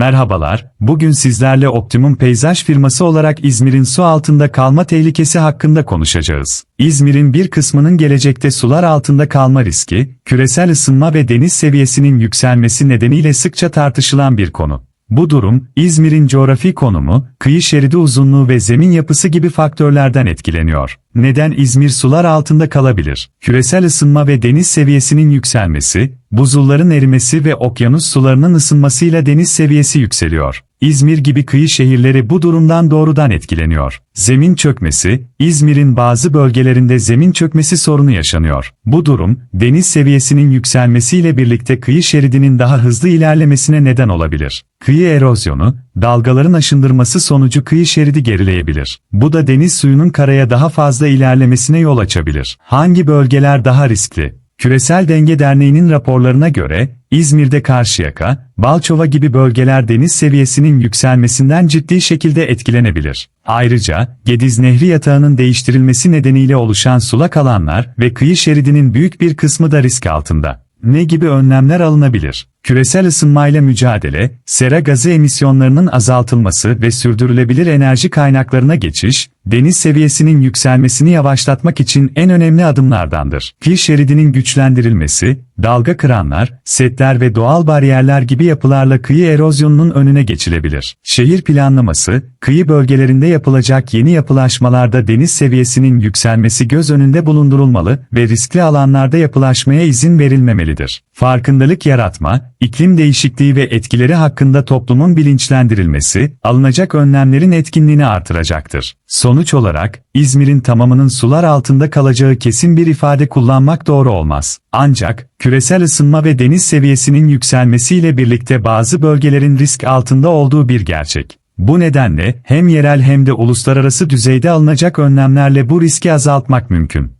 Merhabalar, bugün sizlerle Optimum Peyzaj firması olarak İzmir'in su altında kalma tehlikesi hakkında konuşacağız. İzmir'in bir kısmının gelecekte sular altında kalma riski, küresel ısınma ve deniz seviyesinin yükselmesi nedeniyle sıkça tartışılan bir konu. Bu durum, İzmir'in coğrafi konumu, kıyı şeridi uzunluğu ve zemin yapısı gibi faktörlerden etkileniyor. Neden İzmir sular altında kalabilir? Küresel ısınma ve deniz seviyesinin yükselmesi, buzulların erimesi ve okyanus sularının ısınmasıyla deniz seviyesi yükseliyor. İzmir gibi kıyı şehirleri bu durumdan doğrudan etkileniyor. Zemin çökmesi, İzmir'in bazı bölgelerinde zemin çökmesi sorunu yaşanıyor. Bu durum, deniz seviyesinin yükselmesiyle birlikte kıyı şeridinin daha hızlı ilerlemesine neden olabilir. Kıyı erozyonu, dalgaların aşındırması sonucu kıyı şeridi gerileyebilir. Bu da deniz suyunun karaya daha fazla ilerlemesine yol açabilir. Hangi bölgeler daha riskli? Küresel Denge Derneği'nin raporlarına göre, İzmir'de Karşıyaka, Balçova gibi bölgeler deniz seviyesinin yükselmesinden ciddi şekilde etkilenebilir. Ayrıca, Gediz Nehri yatağının değiştirilmesi nedeniyle oluşan sulak alanlar ve kıyı şeridinin büyük bir kısmı da risk altında. Ne gibi önlemler alınabilir? Küresel ısınmayla mücadele, sera gazı emisyonlarının azaltılması ve sürdürülebilir enerji kaynaklarına geçiş, deniz seviyesinin yükselmesini yavaşlatmak için en önemli adımlardandır. Kıyı şeridinin güçlendirilmesi, dalga kıranlar, setler ve doğal bariyerler gibi yapılarla kıyı erozyonunun önüne geçilebilir. Şehir planlaması, kıyı bölgelerinde yapılacak yeni yapılaşmalarda deniz seviyesinin yükselmesi göz önünde bulundurulmalı ve riskli alanlarda yapılaşmaya izin verilmemelidir. Farkındalık yaratma, iklim değişikliği ve etkileri hakkında toplumun bilinçlendirilmesi, alınacak önlemlerin etkinliğini artıracaktır. Sonuç olarak, İzmir'in tamamının sular altında kalacağı kesin bir ifade kullanmak doğru olmaz. Ancak, küresel ısınma ve deniz seviyesinin yükselmesiyle birlikte bazı bölgelerin risk altında olduğu bir gerçek. Bu nedenle hem yerel hem de uluslararası düzeyde alınacak önlemlerle bu riski azaltmak mümkün.